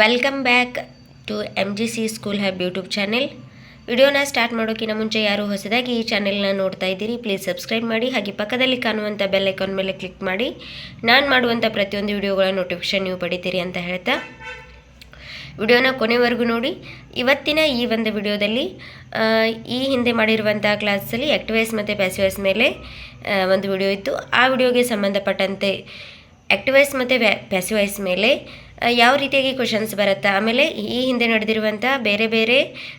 Welcome back to M G C school hub YouTube channel ವಿಡಿಯೋನ start ಮಾಡೋಕ್ಕಿಂತ ಮುಂಚೆ ಯಾರು ಹೊಸದಾಗಿ ಈ ಚಾನೆಲ್ನ ನೋಡ್ತಾ ಇದ್ದೀರಿ ಪ್ಲೀಸ್ ಸಬ್ಸ್ಕ್ರೈಬ್ ಮಾಡಿ, ಹಾಗೆ ಪಕ್ಕದಲ್ಲಿ ಕಾಣುವಂಥ ಬೆಲ್ ಐಕಾನ್ ಮೇಲೆ ಕ್ಲಿಕ್ ಮಾಡಿ. ನಾನು ಮಾಡುವಂಥ ಪ್ರತಿಯೊಂದು ವಿಡಿಯೋಗಳ ನೋಟಿಫಿಕೇಷನ್ ನೀವು ಪಡಿತೀರಿ ಅಂತ ಹೇಳ್ತಾ. ವಿಡಿಯೋನ ಕೊನೆವರೆಗೂ ನೋಡಿ. ಇವತ್ತಿನ ಈ ಒಂದು ವಿಡಿಯೋದಲ್ಲಿ ಈ ಹಿಂದೆ ಮಾಡಿರುವಂಥ ಕ್ಲಾಸಲ್ಲಿ ಆ್ಯಕ್ಟಿವೈಸ್ ಮತ್ತು ಪ್ಯಾಸಿವೈಸ್ ಮೇಲೆ ಒಂದು ವಿಡಿಯೋ ಇತ್ತು. ಆ ವಿಡಿಯೋಗೆ ಸಂಬಂಧಪಟ್ಟಂತೆ ಆ್ಯಕ್ಟಿವೈಸ್ ಮತ್ತು ಪ್ಯಾಸಿವೈಸ್ ಮೇಲೆ ಯಾವ ರೀತಿಯಾಗಿ ಕ್ವಶನ್ಸ್ ಬರುತ್ತೆ? ಆಮೇಲೆ ಈ ಹಿಂದೆ ನಡೆದಿರುವಂಥ ಬೇರೆ ಬೇರೆ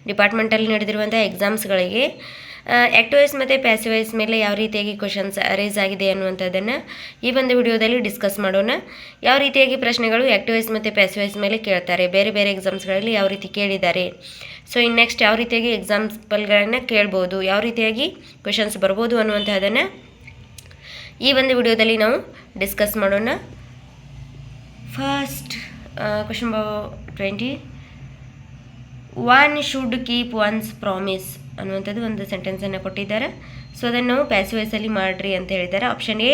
ಡಿಪಾರ್ಟ್ಮೆಂಟಲ್ಲಿ ನಡೆದಿರುವಂಥ ಎಕ್ಸಾಮ್ಸ್ಗಳಿಗೆ ಆ್ಯಕ್ಟಿವೈಸ್ ಮತ್ತು ಪ್ಯಾಸಿವೈಸ್ ಮೇಲೆ ಯಾವ ರೀತಿಯಾಗಿ ಕ್ವಶನ್ಸ್ ಅರೇಸ್ ಆಗಿದೆ ಅನ್ನುವಂಥದ್ದನ್ನು ಈ ಒಂದು ವಿಡಿಯೋದಲ್ಲಿ ಡಿಸ್ಕಸ್ ಮಾಡೋಣ. ಯಾವ ರೀತಿಯಾಗಿ ಪ್ರಶ್ನೆಗಳು ಆ್ಯಕ್ಟಿವೈಸ್ ಮತ್ತು ಪ್ಯಾಸಿವೈಸ್ ಮೇಲೆ ಕೇಳ್ತಾರೆ? ಬೇರೆ ಬೇರೆ ಎಕ್ಸಾಮ್ಸ್ಗಳಲ್ಲಿ ಯಾವ ರೀತಿ ಕೇಳಿದ್ದಾರೆ? ಸೊ ಇನ್ನು ನೆಕ್ಸ್ಟ್ ಯಾವ ರೀತಿಯಾಗಿ ಎಕ್ಸಾಂಪಲ್ಗಳನ್ನು ಕೇಳ್ಬೋದು? ಯಾವ ರೀತಿಯಾಗಿ ಕ್ವಶನ್ಸ್ ಬರ್ಬೋದು ಅನ್ನುವಂಥದ್ದನ್ನು ಈ ಒಂದು ವಿಡಿಯೋದಲ್ಲಿ ನಾವು ಡಿಸ್ಕಸ್ ಮಾಡೋಣ. First question twenty one should keep one's promise ಅನ್ನುವಂಥದ್ದು ಒಂದು ಸೆಂಟೆನ್ಸನ್ನು ಕೊಟ್ಟಿದ್ದಾರೆ. ಸೊ ಅದನ್ನು ಪ್ಯಾಸಿವೈಸಲ್ಲಿ ಮಾಡಿರಿ ಅಂತ ಹೇಳಿದ್ದಾರೆ. Option A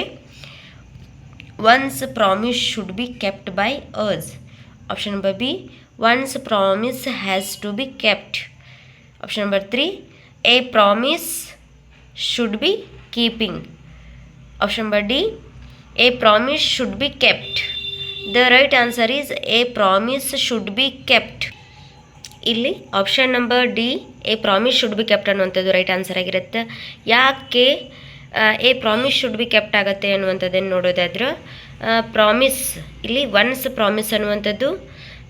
one's promise should be kept by ours option number B one's promise has to be kept option number three a promise should be keeping option number D a promise should be kept the right answer is a promise should be kept ಇಲ್ಲಿ option number D a promise should be kept ಅನ್ನುವಂಥದ್ದು right answer ಆಗಿರುತ್ತೆ. ಯಾಕೆ a promise should be kept ಆಗುತ್ತೆ ಅನ್ನುವಂಥದ್ದನ್ನು ನೋಡೋದಾದ್ರೆ promise ಇಲ್ಲಿ one's promise ಅನ್ನುವಂಥದ್ದು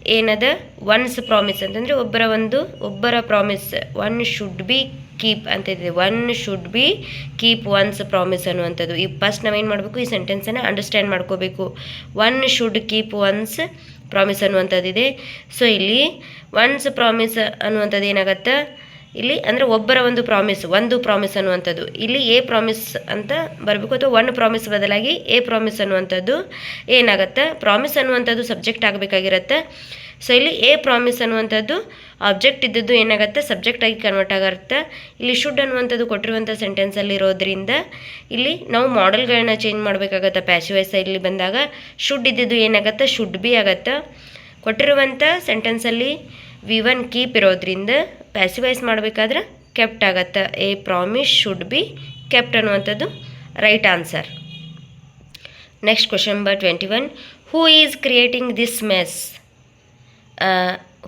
ಏನದ? ಒನ್ಸ್ ಪ್ರಾಮಿಸ್ ಅಂತಂದರೆ ಒಬ್ಬರ ಒಂದು, ಒಬ್ಬರ promise one should be keep ಅಂತ ಇದೆ one should be keep one's promise ಅನ್ನುವಂಥದ್ದು. ಈ ಫಸ್ಟ್ ನಾವೇನು ಮಾಡಬೇಕು? ಈ ಸೆಂಟೆನ್ಸನ್ನು ಅಂಡರ್ಸ್ಟ್ಯಾಂಡ್ ಮಾಡ್ಕೋಬೇಕು. One should keep one's promise ಅನ್ನುವಂಥದ್ದಿದೆ. So ಇಲ್ಲಿ ಒನ್ಸ್ ಪ್ರಾಮಿಸ್ ಅನ್ನುವಂಥದ್ದು ಏನಾಗತ್ತೆ? ಇಲ್ಲಿ ಅಂದರೆ ಒಬ್ಬರ ಒಂದು ಪ್ರಾಮಿಸ್ ಒಂದು ಪ್ರಾಮಿಸ್ ಅನ್ನುವಂಥದ್ದು. ಇಲ್ಲಿ ಎ ಪ್ರಾಮಿಸ್ ಅಂತ ಬರಬೇಕು ಅಥವಾ ಒನ್ ಪ್ರಾಮಿಸ್ ಬದಲಾಗಿ ಎ ಪ್ರಾಮಿಸ್ ಅನ್ನುವಂಥದ್ದು ಏನಾಗುತ್ತೆ? ಪ್ರಾಮಿಸ್ ಅನ್ನುವಂಥದ್ದು ಸಬ್ಜೆಕ್ಟ್ ಆಗಬೇಕಾಗಿರುತ್ತೆ. ಸೊ ಇಲ್ಲಿ ಎ ಪ್ರಾಮಿಸ್ ಅನ್ನುವಂಥದ್ದು ಆಬ್ಜೆಕ್ಟ್ ಇದ್ದದ್ದು ಏನಾಗುತ್ತೆ? ಸಬ್ಜೆಕ್ಟ್ ಆಗಿ ಕನ್ವರ್ಟ್ ಆಗಿರುತ್ತೆ ಇಲ್ಲಿ ಶುಡ್ ಅನ್ನುವಂಥದ್ದು ಕೊಟ್ಟಿರುವಂಥ ಸೆಂಟೆನ್ಸಲ್ಲಿ ಇರೋದ್ರಿಂದ ಇಲ್ಲಿ ನಾವು ಮಾಡೆಲ್ಗಳನ್ನ ಚೇಂಜ್ ಮಾಡಬೇಕಾಗತ್ತೆ. ಪ್ಯಾಶಿವೈಸ್ ಇಲ್ಲಿ ಬಂದಾಗ ಶುಡ್ ಇದ್ದಿದ್ದು ಏನಾಗುತ್ತೆ? ಶುಡ್ ಬಿ ಆಗತ್ತೆ. ಕೊಟ್ಟಿರುವಂಥ ಸೆಂಟೆನ್ಸಲ್ಲಿ ವಿ ಒನ್ ಕೀಪ್ ಇರೋದ್ರಿಂದ ಪ್ಯಾಸಿವೈಸ್ ಮಾಡಬೇಕಾದ್ರೆ ಕೆಪ್ಟ್ ಆಗತ್ತೆ. A promise should be kept ಅನ್ನುವಂಥದ್ದು right answer next question number twenty one who is creating this mess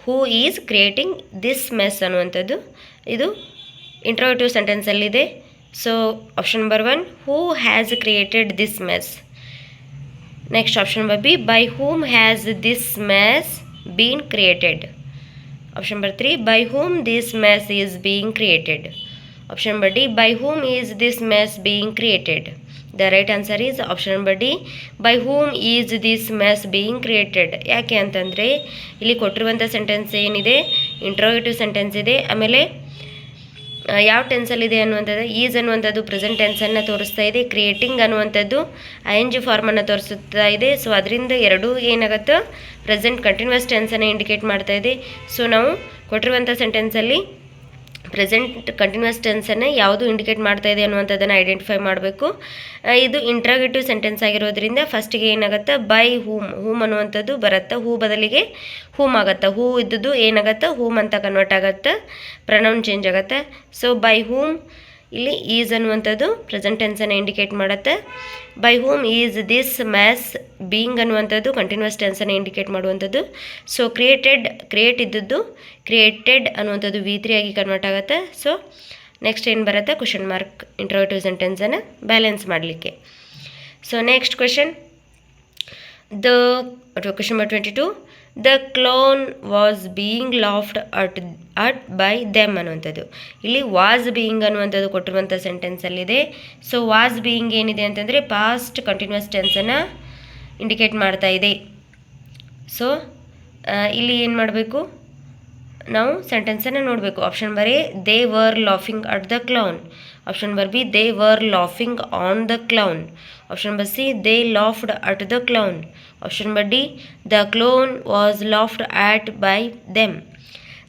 who is creating this mess ಅನ್ನುವಂಥದ್ದು ಇದು interrogative ಸೆಂಟೆನ್ಸಲ್ಲಿದೆ so option number one who has created this mess next option number B by whom has this mess been created option number three by whom this mess is being created option number D by whom is this mess being created the right answer is option number D by whom is this mess being created ಯಾಕೆ ಅಂತಂದರೆ, ಇಲ್ಲಿ ಕೊಟ್ಟಿರುವಂಥ sentence ಏನಿದೆ? Interrogative sentence ಇದೆ. ಆಮೇಲೆ ಯಾವ ಟೆನ್ಸಲ್ಲಿದೆ ಅನ್ನುವಂಥದ್ದು, is ಅನ್ನುವಂಥದ್ದು, ಪ್ರೆಸೆಂಟ್ ಟೆನ್ಸನ್ನು ತೋರಿಸ್ತಾ ಇದೆ, ಕ್ರಿಯೇಟಿಂಗ್ ಅನ್ನುವಂಥದ್ದು ಐ ಎನ್ ಜಿ ಫಾರ್ಮನ್ನು ತೋರಿಸುತ್ತಾ ಇದೆ. ಸೊ, ಅದರಿಂದ ಎರಡೂ ಏನಾಗುತ್ತೆ, ಪ್ರೆಸೆಂಟ್ ಕಂಟಿನ್ಯೂಸ್ ಟೆನ್ಸನ್ನು ಇಂಡಿಕೇಟ್ ಮಾಡ್ತಾ ಇದೆ. ಸೊ, ನಾವು ಕೊಟ್ಟಿರುವಂಥ ಸೆಂಟೆನ್ಸಲ್ಲಿ ಪ್ರೆಸೆಂಟ್ ಕಂಟಿನ್ಯೂಸ್ ಟೆನ್ಸನ್ನು ಯಾವುದು ಇಂಡಿಕೇಟ್ ಮಾಡ್ತಾ ಇದೆ ಅನ್ನುವಂಥದ್ದನ್ನು ಐಡೆಂಟಿಫೈ ಮಾಡಬೇಕು. ಇದು ಇಂಟ್ರಾಗೇಟಿವ್ ಸೆಂಟೆನ್ಸ್ ಆಗಿರೋದ್ರಿಂದ ಫಸ್ಟಿಗೆ ಏನಾಗುತ್ತೆ? ಬೈ ಹೂಮ್ ಹೂಮ್ ಅನ್ನುವಂಥದ್ದು ಬರುತ್ತೆ? ಹೂ ಬದಲಿಗೆ ಹೂಮ್ ಆಗುತ್ತೆ? ಹೂ ಇದ್ದದ್ದು ಏನಾಗುತ್ತೆ? ಹೂಮ್ ಅಂತ ಕನ್ವರ್ಟ್ ಆಗುತ್ತೆ? ಪ್ರನೌನ್ ಚೇಂಜ್ ಆಗುತ್ತೆ? ಸೊ ಬೈ ಹೂಮ್ ಇಲ್ಲಿ ಈಸ್ ಅನ್ನುವಂಥದ್ದು ಪ್ರೆಸೆಂಟ್ ಟೆನ್ಸನ್ನು ಇಂಡಿಕೇಟ್ ಮಾಡುತ್ತೆ. By whom is this mess being ಅನ್ನುವಂಥದ್ದು ಕಂಟಿನ್ಯೂಸ್ ಟೆನ್ಸನ್ನು ಇಂಡಿಕೇಟ್ ಮಾಡುವಂಥದ್ದು. ಸೊ ಕ್ರಿಯೇಟೆಡ್ ಕ್ರಿಯೇಟ್ ಇದ್ದದ್ದು ಕ್ರಿಯೇಟೆಡ್ ಅನ್ನುವಂಥದ್ದು ವಿ ತ್ರೀ ಆಗಿ ಕನ್ವರ್ಟ್ ಆಗುತ್ತೆ. ಸೊ ನೆಕ್ಸ್ಟ್ ಏನು ಬರುತ್ತೆ? ಕ್ವಶನ್ ಮಾರ್ಕ್ ಇಂಟ್ರೋಟಿವ್ ಸೆಂಟೆನ್ಸನ್ನು ಬ್ಯಾಲೆನ್ಸ್ ಮಾಡಲಿಕ್ಕೆ. So next question the question number twenty two the clown was being laughed at at by them ಅನ್ನುವಂಥದ್ದು. ಇಲ್ಲಿ ವಾಸ್ ಬೀಯಿಂಗ್ ಅನ್ನುವಂಥದ್ದು ಕೊಟ್ಟಿರುವಂಥ ಸೆಂಟೆನ್ಸಲ್ಲಿದೆ ಸೊ ವಾಸ್ ಬೀಯಿಂಗ್ ಏನಿದೆ ಅಂತಂದರೆ ಪಾಸ್ಟ್ ಕಂಟಿನ್ಯೂಸ್ ಟೆನ್ಸನ್ನು ಇಂಡಿಕೇಟ್ ಮಾಡ್ತಾ ಇದೆ. ಸೊ ಇಲ್ಲಿ ಏನು ಮಾಡಬೇಕು? ನಾವು ಸೆಂಟೆನ್ಸನ್ನು ನೋಡಬೇಕು. Option number they were laughing at the clown option number B they were laughing on the clown option number C they laughed at the clown option number D the clown was laughed at by them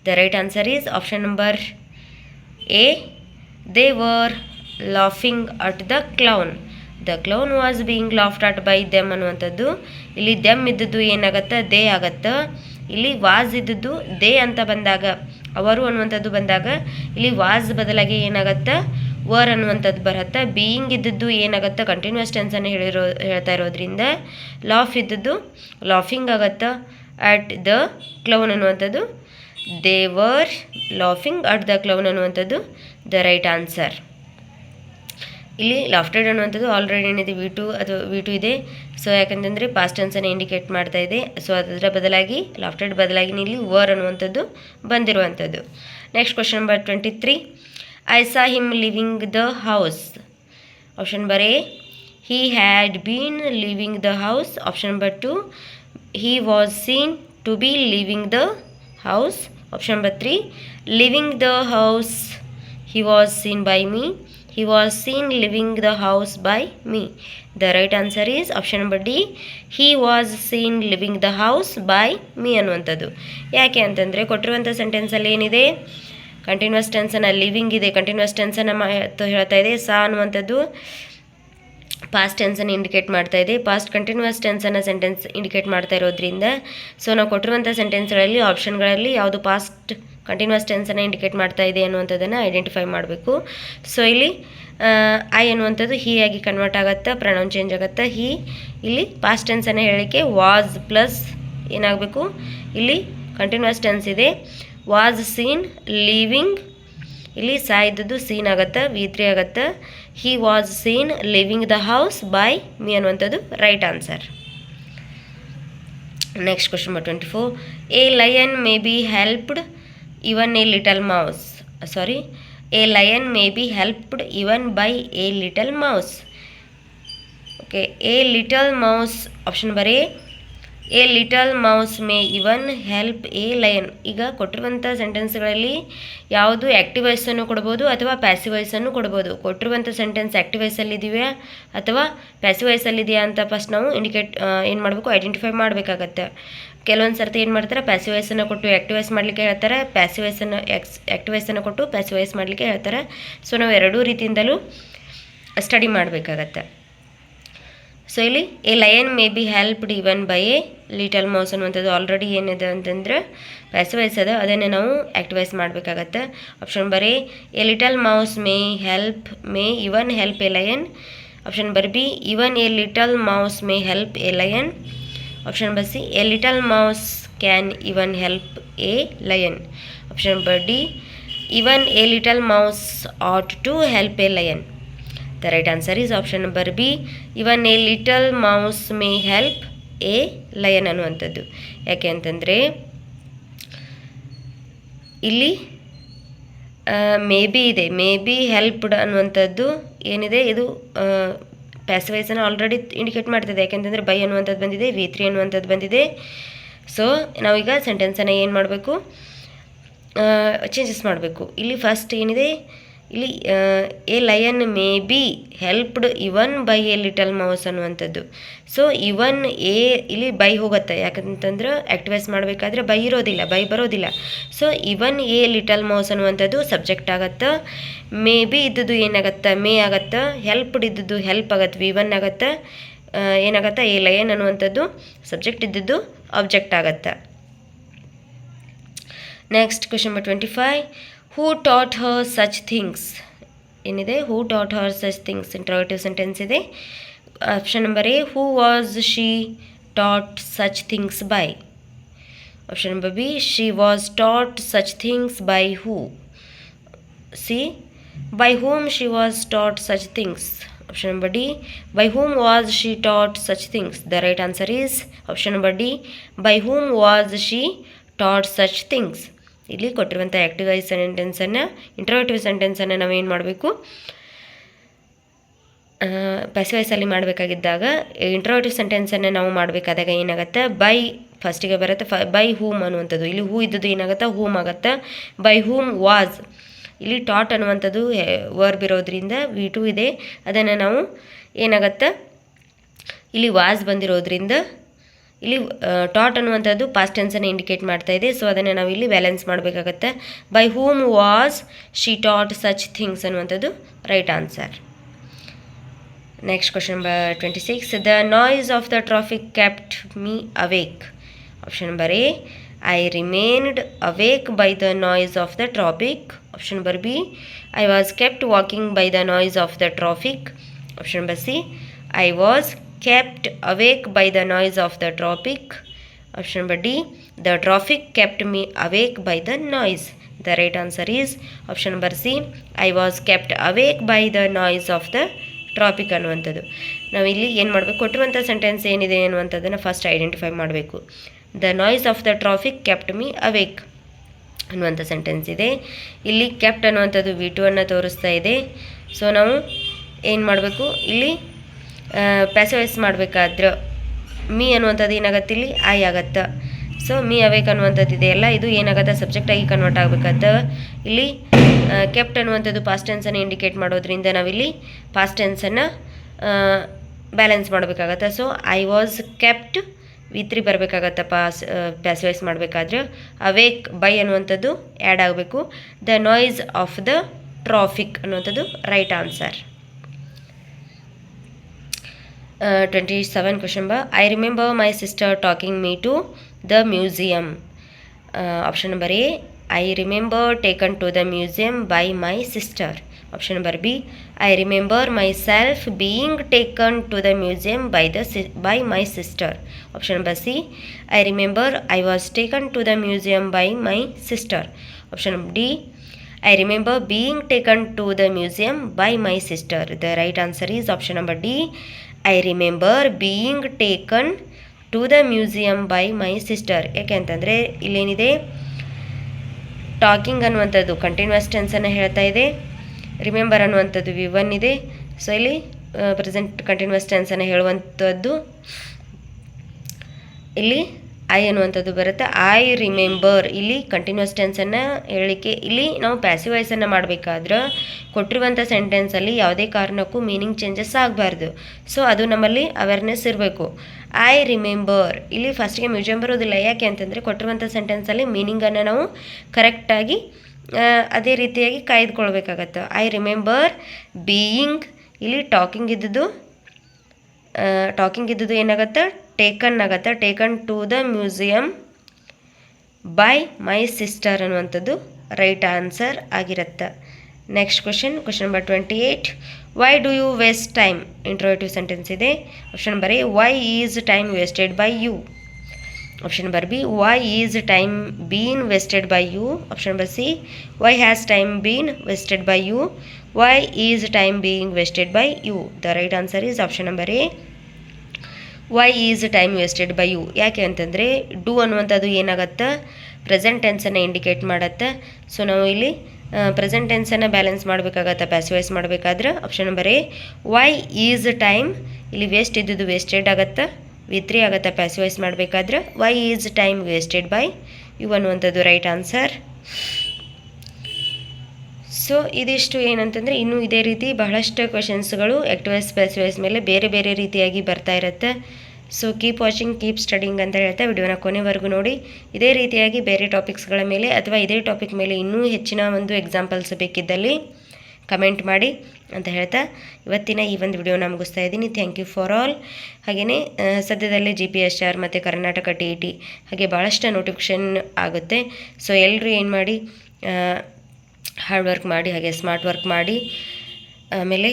the right answer is option number A they were laughing at the clown the clown was being laughed at by them ಅನ್ನುವಂಥದ್ದು. ಇಲ್ಲಿ them ಇದ್ದದ್ದು ಏನಾಗತ್ತೆ? They ಆಗತ್ತೆ. ಇಲ್ಲಿ was ಇದ್ದದ್ದು they ಅಂತ ಬಂದಾಗ. ಅವರು ಅನ್ನುವಂಥದ್ದು ಬಂದಾಗ. ಇಲ್ಲಿ ವಾಸ್ ಬದಲಾಗಿ ಏನಾಗತ್ತೆ? ವರ್ ಅನ್ನುವಂಥದ್ದು ಬರುತ್ತೆ. ಬೀಯಿಂಗ್ ಇದ್ದದ್ದು ಏನಾಗುತ್ತೆ? ಕಂಟಿನ್ಯೂಸ್ ಟೆನ್ಸನ್ನು ಹೇಳಿರೋ, ಹೇಳ್ತಾ ಇರೋದ್ರಿಂದ ಲಾಫ್ ಇದ್ದದ್ದು ಲಾಫಿಂಗ್ ಆಗತ್ತೆ. ಅಟ್ ದ ಕ್ಲೌನ್ ಅನ್ನುವಂಥದ್ದು they were laughing at the clown ಅನ್ನುವಂಥದ್ದು ದ ರೈಟ್ ಆನ್ಸರ್ ಇಲ್ಲಿ ಲಾಫ್ಟೆಡ್ ಅನ್ನುವಂಥದ್ದು ಆಲ್ರೆಡಿ ಏನಿದೆ? ವಿ ಟು ಅಥವಾ ವಿ ಟು ಇದೆ. ಸೊ ಯಾಕಂತಂದರೆ ಪಾಸ್ಟ್ ಟೆನ್ಸನ್ನು ಇಂಡಿಕೇಟ್ ಮಾಡ್ತಾ ಇದೆ. ಸೊ ಅದರ ಬದಲಾಗಿ ಲಾಫ್ಟೆಡ್ ಬದಲಾಗಿ ಇಲ್ಲಿ ವರ್ ಅನ್ನುವಂಥದ್ದು ಬಂದಿರುವಂಥದ್ದು. Next question number twenty three I saw him living the house option number A he had been living the house option number two he was seen to be leaving the house option number 3 leaving the house he was seen by me he was seen leaving the house by me the right answer is option number d he was seen leaving the house by me ಅನ್ನುವಂಥದ್ದು ಯಾಕೆ ಅಂತಂದರೆ ಕೊಟ್ಟಿರುವಂಥ ಸೆಂಟೆನ್ಸಲ್ಲಿ ಏನಿದೆ continuous ಟೆನ್ಸನ್ನು living ಇದೆ. Continuous ಟೆನ್ಸನ್ನ ಹೇಳ್ತಾ ಇದೆ. ಸಾ ಅನ್ನುವಂಥದ್ದು ಪಾಸ್ಟ್ ಟೆನ್ಸನ್ನು ಇಂಡಿಕೇಟ್ ಮಾಡ್ತಾ ಇದೆ. ಪಾಸ್ಟ್ ಕಂಟಿನ್ಯೂಸ್ ಟೆನ್ಸನ್ನು ಸೆಂಟೆನ್ಸ್ ಇಂಡಿಕೇಟ್ ಮಾಡ್ತಾ ಇರೋದ್ರಿಂದ ಸೊ ನಾವು ಕೊಟ್ಟಿರುವಂಥ ಸೆಂಟೆನ್ಸ್ಗಳಲ್ಲಿ ಆಪ್ಷನ್ಗಳಲ್ಲಿ ಯಾವುದು ಪಾಸ್ಟ್ ಕಂಟಿನ್ಯೂಸ್ ಟೆನ್ಸನ್ನು ಇಂಡಿಕೇಟ್ ಮಾಡ್ತಾ ಇದೆ ಅನ್ನುವಂಥದ್ದನ್ನು ಐಡೆಂಟಿಫೈ ಮಾಡಬೇಕು. ಸೊ ಇಲ್ಲಿ ಐ ಅನ್ನುವಂಥದ್ದು ಹೀ ಆಗಿ ಕನ್ವರ್ಟ್ ಆಗುತ್ತೆ ಪ್ರನೌನ್ ಚೇಂಜ್ ಆಗುತ್ತೆ ಹೀ ಇಲ್ಲಿ ಪಾಸ್ಟ್ ಟೆನ್ಸನ್ನು ಹೇಳಲಿಕ್ಕೆ ವಾಸ್ ಪ್ಲಸ್ ಏನಾಗಬೇಕು? ಇಲ್ಲಿ ಕಂಟಿನ್ಯೂಸ್ ಟೆನ್ಸ್ ಇದೆ. ವಾಸ್ ಸೀನ್ ಲೀವಿಂಗ್ ಇಲ್ಲಿ ಸಾಯ್ದದ್ದು ಸೀನ್ ಆಗುತ್ತೆ? ವಿ ತ್ರೀ ಆಗುತ್ತೆ? He was seen living the house by me ಅನ್ನುವಂಥದ್ದು right answer next question number twenty four a lion may be helped even a little mouse sorry a lion may be helped even by a little mouse okay a little mouse option number a little mouse may even help a lion. ಈಗ ಕೊಟ್ಟಿರುವಂಥ ಸೆಂಟೆನ್ಸ್ಗಳಲ್ಲಿ ಯಾವುದು active ವಾಯ್ಸನ್ನು ಕೊಡ್ಬೋದು ಅಥವಾ passive ವಾಯ್ಸನ್ನು ಕೊಡ್ಬೋದು. ಕೊಟ್ಟಿರುವಂಥ sentence active ವಾಯ್ಸಲ್ಲಿದೆಯಾ ಅಥವಾ passive ವಾಯ್ಸಲ್ಲಿದೆಯಾ ಅಂತ first ನಾವು ಇಂಡಿಕೇಟ್ ಏನು ಮಾಡಬೇಕು, ಐಡೆಂಟಿಫೈ ಮಾಡಬೇಕಾಗತ್ತೆ. ಕೆಲವೊಂದು ಸರ್ತಿ ಏನು ಮಾಡ್ತಾರೆ, ಪ್ಯಾಸಿವ್ ವಾಯ್ಸನ್ನು ಕೊಟ್ಟು ಆ್ಯಕ್ಟಿವ್ ವಾಯ್ಸ್ ಮಾಡಲಿಕ್ಕೆ ಹೇಳ್ತಾರೆ, ಪ್ಯಾಸಿವ್ ವಾಯ್ಸನ್ನು ಎಕ್ಸ್ ಆ್ಯಕ್ಟಿವ್ ವಾಯ್ಸನ್ನು ಕೊಟ್ಟು ಪ್ಯಾಸಿವ್ ವಾಯ್ಸ್ ಮಾಡಲಿಕ್ಕೆ ಹೇಳ್ತಾರೆ. ಸೊ ನಾವು ಎರಡೂ ರೀತಿಯಿಂದಲೂ ಸ್ಟಡಿ ಮಾಡಬೇಕಾಗತ್ತೆ. ಸೊ ಇಲ್ಲಿ a lion may be helped even by a little mouse ಅನ್ನುವಂಥದ್ದು ಆಲ್ರೆಡಿ ಏನಿದೆ ಅಂತಂದ್ರೆ ಪ್ಯಾಸಿವೈಸ್ ಅದ. ಅದನ್ನೇ ನಾವು ಆ್ಯಕ್ಟಿವೈಸ್ ಮಾಡಬೇಕಾಗತ್ತೆ. Option number a little mouse may help may even help a lion option number B even a little mouse may help a lion option number C a little mouse can even help a lion option number D even a little mouse ought to help a lion the right answer is option number B even a little mouse may help a lion ಅನ್ನುವಂಥದ್ದು. ಯಾಕೆ ಅಂತಂದರೆ, ಇಲ್ಲಿ may be ಇದೆ. May be helped ಅನ್ನುವಂಥದ್ದು ಏನಿದೆ? ಇದು ಪ್ಯಾಸಿವೈಸನ್ನು already indicate ಮಾಡ್ತಿದೆ. ಯಾಕೆಂತಂದರೆ ಬೈ ಅನ್ನುವಂಥದ್ದು ಬಂದಿದೆ ವಿ ತ್ರೀ ಅನ್ನುವಂಥದ್ದು ಬಂದಿದೆ. ಸೊ ನಾವೀಗ ಸೆಂಟೆನ್ಸನ್ನು ಏನು ಮಾಡಬೇಕು? ಚೇಂಜಸ್ ಮಾಡಬೇಕು. ಇಲ್ಲಿ ಫಸ್ಟ್ ಏನಿದೆ? ಇಲ್ಲಿ a lion may be helped even by a little mouse ಅನ್ನುವಂಥದ್ದು. ಸೊ ಇವನ್ ಎ ಇಲ್ಲಿ ಬೈ ಹೋಗುತ್ತೆ. ಯಾಕಂತಂದ್ರೆ ಆ್ಯಕ್ಟಿವೈಸ್ ಮಾಡಬೇಕಾದ್ರೆ ಬೈ ಇರೋದಿಲ್ಲ ಬೈ ಬರೋದಿಲ್ಲ. So even a little mouse ಅನ್ನುವಂಥದ್ದು ಸಬ್ಜೆಕ್ಟ್ ಆಗತ್ತೆ? ಮೇ ಬಿ ಇದ್ದದ್ದು ಏನಾಗತ್ತೆ? ಮೇ ಆಗತ್ತೆ? ಹೆಲ್ಪ್ಡ್ ಇದ್ದದ್ದು ಹೆಲ್ಪ್ ಆಗತ್ತೆ? ವಿ ಒನ್ ಆಗತ್ತೆ? ಏನಾಗತ್ತೆ? ಎ ಲಯನ್ ಅನ್ನುವಂಥದ್ದು ಸಬ್ಜೆಕ್ಟ್ ಇದ್ದದ್ದು ಆಬ್ಜೆಕ್ಟ್ ಆಗತ್ತೆ? Next question number twenty five who taught her such things ಏನಿದೆ who taught her such things interrogative sentence ಇದೆ option number A who was she taught such things by option number B she was taught such things by who C by whom she was taught such things option number D by whom was she taught such things the right answer is option number D by whom was she taught such things ಇಲ್ಲಿ ಕೊಟ್ಟಿರುವಂಥ ಆ್ಯಕ್ಟಿವೈಸ್ ಸೆಂಟೆನ್ಸನ್ನು ಇಂಟ್ರೋವೇಟಿವ್ ಸೆಂಟೆನ್ಸನ್ನು ನಾವೇನು ಮಾಡಬೇಕು? ಪ್ಯಾಸಿವೈಸಲ್ಲಿ ಮಾಡಬೇಕಾಗಿದ್ದಾಗ ಇಂಟ್ರೋವೇಟಿವ್ ಸೆಂಟೆನ್ಸನ್ನು ನಾವು ಮಾಡಬೇಕಾದಾಗ ಏನಾಗುತ್ತೆ? By ಫಸ್ಟಿಗೆ ಬರುತ್ತೆ by ಹೂಮ್ ಅನ್ನುವಂಥದ್ದು. ಇಲ್ಲಿ ಹೂ ಇದ್ದದ್ದು ಏನಾಗುತ್ತೆ? ಹೂಮ್ ಆಗುತ್ತೆ? ಬೈ ಹೂಮ್ ವಾಸ್ ಇಲ್ಲಿ ಟಾಟ್ ಅನ್ನುವಂಥದ್ದು ವರ್ಬ್ ಇರೋದ್ರಿಂದ ವಿ ಟು ಇದೆ. ಅದನ್ನು ನಾವು ಏನಾಗುತ್ತೆ? ಇಲ್ಲಿ ವಾಸ್ ಬಂದಿರೋದ್ರಿಂದ ಇಲ್ಲಿ ಟಾಟ್ ಅನ್ನುವಂಥದ್ದು ಪಾಸ್ಟ್ ಟೆನ್ಸನ್ನು ಇಂಡಿಕೇಟ್ ಮಾಡ್ತಾ ಇದೆ. ಸೊ ಅದನ್ನು ನಾವು ಇಲ್ಲಿ ಬ್ಯಾಲೆನ್ಸ್ ಮಾಡಬೇಕಾಗತ್ತೆ. By whom was she taught such things ಅನ್ನುವಂಥದ್ದು right answer next question number twenty six the noise of the traffic kept me awake option number A I remained awake by the noise of the traffic option number B I was kept waking by the noise of the traffic option number C I was kept awake by the noise of the traffic. Option number D. The traffic kept me awake by the noise. The right answer is option number C. I was kept awake by the noise of the traffic ಅನ್ನುವಂಥದ್ದು ನಾವು ಇಲ್ಲಿ ಏನು ಮಾಡಬೇಕು ಕೊಟ್ಟಿರುವಂಥ sentence ಏನಿದೆ ಅನ್ನುವಂಥದ್ದನ್ನು first identify ಮಾಡಬೇಕು the noise of the traffic kept me awake ಅನ್ನುವಂಥ ಸೆಂಟೆನ್ಸ್ ಇದೆ ಇಲ್ಲಿ ಕೆಪ್ಟ್ ಅನ್ನುವಂಥದ್ದು ವಿ ಟು ಅನ್ನು ತೋರಿಸ್ತಾ ಇದೆ ಸೊ ನಾವು ಏನು ಮಾಡಬೇಕು ಇಲ್ಲಿ ಪ್ಯಾಸಿವೈಸ್ ಮಾಡಬೇಕಾದ್ರೆ ಮೀ ಅನ್ನುವಂಥದ್ದು ಏನಾಗತ್ತೆ ಇಲ್ಲಿ ಐ ಆಗತ್ತೆ. ಸೊ ಮೀ ಅವೇಕ್ ಅನ್ನುವಂಥದ್ದು ಇದೆಯಲ್ಲ, ಇದು ಏನಾಗತ್ತೆ? ಸಬ್ಜೆಕ್ಟಾಗಿ ಕನ್ವರ್ಟ್ ಆಗಬೇಕಾದ. ಇಲ್ಲಿ ಕೆಪ್ಟ್ ಅನ್ನುವಂಥದ್ದು ಪಾಸ್ಟ್ ಟೆನ್ಸನ್ನು ಇಂಡಿಕೇಟ್ ಮಾಡೋದ್ರಿಂದ ನಾವಿಲ್ಲಿ ಪಾಸ್ಟ್ ಟೆನ್ಸನ್ನು ಬ್ಯಾಲೆನ್ಸ್ ಮಾಡಬೇಕಾಗತ್ತೆ. So I was kept V three ಬರಬೇಕಾಗತ್ತೆ pass passivise ಮಾಡಬೇಕಾದ್ರೆ. ಅವೇಕ್ ಬೈ ಅನ್ನುವಂಥದ್ದು ಆ್ಯಡ್ ಆಗಬೇಕು. The noise of the traffic ಅನ್ನುವಂಥದ್ದು right answer Uh, 27 question number I remember my sister talking me to the museum. Uh, option number A I remember taken to the museum by my sister. Option number B I remember myself being taken to the museum by the by my sister. Option number C I remember I was taken to the museum by my sister. Option D I remember being taken to the museum by my sister. The right answer is option number D I remember being taken to the museum by my sister ಯಾಕೆ ಅಂತಂದರೆ ಇಲ್ಲೇನಿದೆ? Talking ಅನ್ನುವಂಥದ್ದು continuous ಟೆನ್ಸನ್ನು ಹೇಳ್ತಾ ಇದೆ. Remember ಅನ್ನುವಂಥದ್ದು V one ಇದೆ. So ಇಲ್ಲಿ ಪ್ರೆಸೆಂಟ್ ಕಂಟಿನ್ಯೂಸ್ ಟೆನ್ಸನ್ನು ಹೇಳುವಂಥದ್ದು. ಇಲ್ಲಿ ಐ ಅನ್ನುವಂಥದ್ದು ಬರುತ್ತೆ. ಐ ರಿಮೆಂಬರ್ ಇಲ್ಲಿ ಕಂಟಿನ್ಯೂಸ್ ಟೆನ್ಸನ್ನು ಹೇಳಲಿಕ್ಕೆ ಇಲ್ಲಿ ನಾವು ಪ್ಯಾಸಿವ್ ವಾಯ್ಸನ್ನು ಮಾಡಬೇಕಾದ್ರೆ ಕೊಟ್ಟಿರುವಂಥ ಸೆಂಟೆನ್ಸಲ್ಲಿ ಯಾವುದೇ ಕಾರಣಕ್ಕೂ ಮೀನಿಂಗ್ ಚೇಂಜಸ್ ಆಗಬಾರ್ದು. ಸೊ ಅದು ನಮ್ಮಲ್ಲಿ ಅವೇರ್ನೆಸ್ ಇರಬೇಕು. ಐ ರಿಮೆಂಬರ್ ಇಲ್ಲಿ ಫಸ್ಟಿಗೆ ಮ್ಯೂಸಿಯಂ ಬರೋದಿಲ್ಲ ಯಾಕೆ ಅಂತಂದರೆ ಕೊಟ್ಟಿರುವಂಥ ಸೆಂಟೆನ್ಸಲ್ಲಿ ಮೀನಿಂಗನ್ನು ನಾವು ಕರೆಕ್ಟಾಗಿ ಅದೇ ರೀತಿಯಾಗಿ ಕಾಯ್ದುಕೊಳ್ಬೇಕಾಗತ್ತೆ. ಐ ರಿಮೆಂಬರ್ ಬೀಯಿಂಗ್ ಇಲ್ಲಿ ಟಾಕಿಂಗ್ ಇದ್ದದ್ದು ಟಾಕಿಂಗ್ ಇದ್ದದ್ದು ಏನಾಗುತ್ತೆ? ಟೇಕನ್ ಆಗತ್ತೆ. Taken to the museum by my sister ಅನ್ನುವಂಥದ್ದು ರೈಟ್ ಆನ್ಸರ್ ಆಗಿರುತ್ತೆ. Next question question number twenty eight why do you waste time interrogative sentence ಇದೆ ಆಪ್ಷನ್ ಬರೀ why is time wasted by you option number B why is time been wasted by you option number C why has time been wasted by you why is time being wasted by you the right answer is option number A why is time wasted by you ಯಾಕೆ ಅಂತಂದರೆ do ಅನ್ನುವಂಥದ್ದು ಏನಾಗತ್ತೆ? Present ಟೆನ್ಸನ್ನು indicate ಮಾಡತ್ತೆ. So ನಾವು ಇಲ್ಲಿ present ಟೆನ್ಸನ್ನು balance ಮಾಡಬೇಕಾಗತ್ತೆ ಪ್ಯಾಸಿವೈಸ್ ಮಾಡಬೇಕಾದ್ರೆ. Option number A why is time ಇಲ್ಲಿ ವೇಸ್ಟ್ ಇದ್ದಿದ್ದು ವೇಸ್ಟೆಡ್ ಆಗತ್ತೆ. ವಿ ತ್ರೀ ಆಗುತ್ತೆ ಪ್ಯಾಸಿವೈಸ್ ಮಾಡಬೇಕಾದ್ರೆ. Why is time wasted by you ಅನ್ನುವಂಥದ್ದು ರೈಟ್ ಆನ್ಸರ್ ಸೊ ಇದಿಷ್ಟು ಏನಂತಂದರೆ ಇನ್ನೂ ಇದೇ ರೀತಿ ಬಹಳಷ್ಟು ಕ್ವೆಶನ್ಸ್ಗಳು ಆ್ಯಕ್ಟಿವೈಸ್ ಪ್ಯಾಸಿವೈಸ್ ಮೇಲೆ ಬೇರೆ ಬೇರೆ ರೀತಿಯಾಗಿ ಬರ್ತಾ ಇರುತ್ತೆ. So keep watching keep studying ಅಂತ ಹೇಳ್ತಾ ವಿಡಿಯೋನ ಕೊನೆವರೆಗೂ ನೋಡಿ. ಇದೇ ರೀತಿಯಾಗಿ ಬೇರೆ ಟಾಪಿಕ್ಸ್ಗಳ ಮೇಲೆ ಅಥವಾ ಇದೇ ಟಾಪಿಕ್ ಮೇಲೆ ಇನ್ನೂ ಹೆಚ್ಚಿನ ಒಂದು ಎಕ್ಸಾಂಪಲ್ಸ್ ಬೇಕಿದ್ದಲ್ಲಿ ಕಮೆಂಟ್ ಮಾಡಿ ಅಂತ ಹೇಳ್ತಾ ಇವತ್ತಿನ ಈ ಒಂದು ವಿಡಿಯೋನ ಮುಗಿಸ್ತಾ ಇದ್ದೀನಿ. ಥ್ಯಾಂಕ್ ಯು ಫಾರ್ ಆಲ್ ಹಾಗೆಯೇ ಸದ್ಯದಲ್ಲೇ ಜಿ ಪಿ ಎಸ್ ಆರ್ ಮತ್ತು ಕರ್ನಾಟಕ ಟಿ ಇ ಟಿ ಹಾಗೆ ಭಾಳಷ್ಟು ನೋಟಿಫಿಕೇಷನ್ ಆಗುತ್ತೆ. ಸೊ ಎಲ್ಲರೂ ಏನು ಮಾಡಿ ಹಾರ್ಡ್ ವರ್ಕ್ ಮಾಡಿ, ಹಾಗೆ ಸ್ಮಾರ್ಟ್ ವರ್ಕ್ ಮಾಡಿ, ಆಮೇಲೆ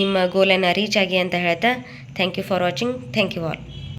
ನಿಮ್ಮ ಗೋಲನ್ನು ರೀಚ್ ಆಗಿ ಅಂತ ಹೇಳ್ತಾ thank you for watching thank you all